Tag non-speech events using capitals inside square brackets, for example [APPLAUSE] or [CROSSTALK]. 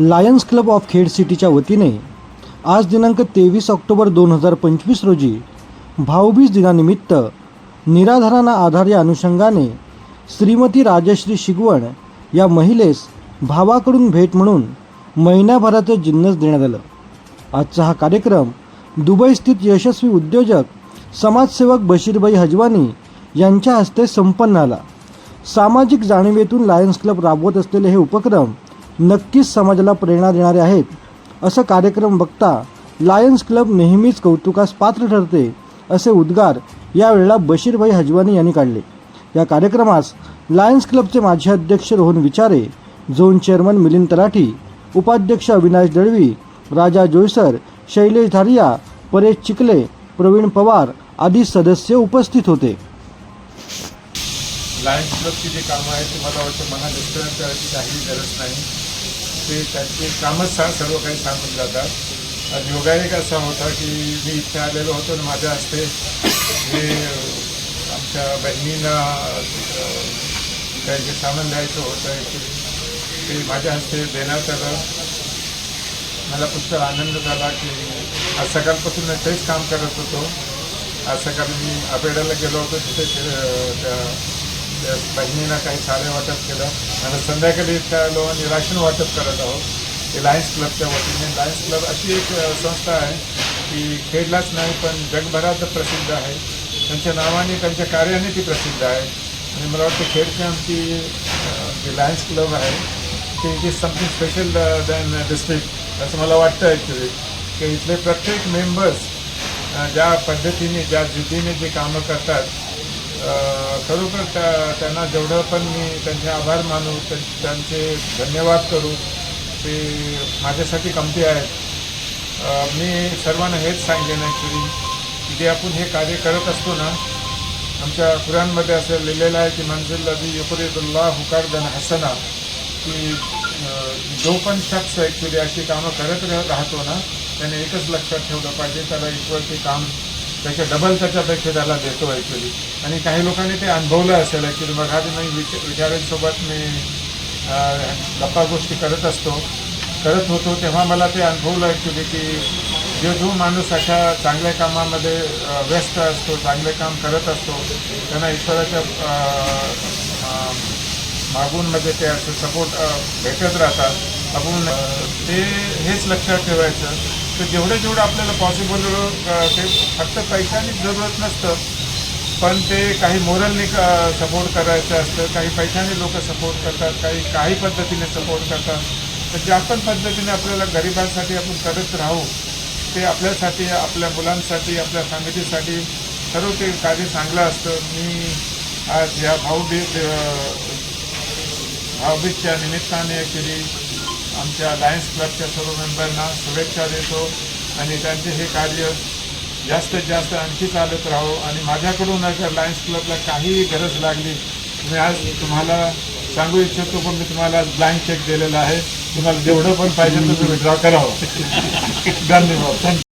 Lions club of Khed सिटीच्या वतीने आज दिनांक तेवीस ऑक्टोबर दोन हजार पंचवीस रोजी भाऊबीज दिनानिमित्त निराधारांना आधार या अनुषंगाने श्रीमती राजश्री शिगवण या महिलेस भावाकडून भेट म्हणून महिन्याभराचं जिन्नस देण्यात आलं. आजचा हा कार्यक्रम दुबई स्थित यशस्वी उद्योजक समाजसेवक बशीरबाई हजवानी यांच्या हस्ते संपन्न आला सामाजिक जाणीवेतून लायन्स क्लब राबवत असलेले हे उपक्रम नक्कीच समाजाला प्रेरणा देणारे आहेत. असं कार्यक्रम बघता लायन्स क्लब नेहमीच कौतुकास पात्र ठरते असे उद्गार यावेळेला बशीरभाई हजवानी यांनी काढले. या कार्यक्रमास लायन्स क्लबचे माजी अध्यक्ष रोहन विचारे झोन चेअरमन मिलिंद तलाठी उपाध्यक्ष अविनाश दळवी राजा जोयसर शैलेश धारिया परेश चिखले प्रवीण पवार आदी सदस्य उपस्थित होते. लायन्स क्लबची जे कामं आहेत ते मला वाटतं मला डिस्टर्ब करायची काही गरज नाही. ते त्यांचे कामच सा सर्व काही सांगून जातात आणि योगायोग असा होता की मी इथे आलेलो होतो आणि माझ्या हस्ते हे आमच्या बहिणींना काही सामान द्यायचं होतं ते माझ्या हस्ते देण्यात आलं मला पुष्कळ आनंद झाला की आज सकाळपासून तेच काम करत होतो आज सकाळी मी अपेड्याला गेलो होतो तिथे ते, त्या बहिणीला काही साड्या वाटप केलं आणि संध्याकाळी त्या लोकांनी राशन वाटप करत आहोत. ते लायन्स क्लबच्या वतीने. लायन्स क्लब अशी एक संस्था आहे की खेडलाच नाही पण जगभरात प्रसिद्ध आहे. त्यांच्या नावाने त्यांच्या कार्याने ती प्रसिद्ध आहे. आणि मला वाटतं खेडची आमची जी लायन्स क्लब आहे ते is something special than district असं मला वाटतं ॲक्च्युली की इथले प्रत्येक मेंबर्स ज्या पद्धतीने ज्या जिद्दीने जे कामं करतात खरोखर त्या त्यांना जेवढं पण मी त्यांचे आभार मानू त्यांचे धन्यवाद करू ते माझ्यासाठी कमती आहेत. मी सर्वांना हेच सांगेन ॲक्च्युली की जे आपण हे कार्य करत असतो ना आमच्या कुराणमध्ये असं लिहिलेलं आहे की मंजिल अदी युकुरिदुल्ला हुकार दन हसना. की जो पण शख्स ॲक्च्युली अशी कामं करत राहतो ना त्याने एकच लक्षात ठेवलं पाहिजे त्याला ईश्वर ते काम त्याच्या डबल त्याच्यापेक्षा त्याला देतो ॲक्च्युली आणि काही लोकांनी ते अनुभवलं असेल ॲक्च्युली मग आधी मी विच विचारांसोबत मी गप्पा गोष्टी करत असतो. करत होतो तेव्हा मला ते अनुभवलं ॲक्च्युली की जो जो माणूस अशा चांगल्या कामामध्ये व्यस्त असतो चांगले काम करत असतो त्यांना ईश्वराच्या मागूनमध्ये मागून म्हणजे ते असं सपोर्ट भेटत राहतात. आपण ते हेच लक्षात ठेवायचं. तर जेवढं जेवढं आपल्याला पॉसिबल ते फक्त पैशाने जरूरत नसतं पण ते काही मोरलनी सपोर्ट करायचं असतं काही पैशाने लोक सपोर्ट करतात काही काही पद्धतीने सपोर्ट करतात. तर ज्या पण पद्धतीने आपल्याला गरिबांसाठी आपण करत राहू ते आपल्यासाठी आपल्या मुलांसाठी आपल्या फॅमिलीसाठी सर्व ते कार्य चांगलं असतं. मी आज या भाऊबीज भाऊबीजच्या निमित्ताने ॲक्च्युली आमच्या लायन्स क्लबच्या सर्व मेंबरना शुभेच्छा देतो आणि त्यांचे हे कार्य जास्तीत जास्त आणखी चालत राहो आणि माझ्याकडून अगर लायन्स क्लबला काहीही गरज लागली मी आज तुम्हाला सांगू इच्छितो पण मी तुम्हाला ब्लँक चेक दिलेला आहे. तुम्हाला जेवढं पण पाहिजे तसं विड्रॉ करावं. [LAUGHS] धन्यवाद. थँक्यू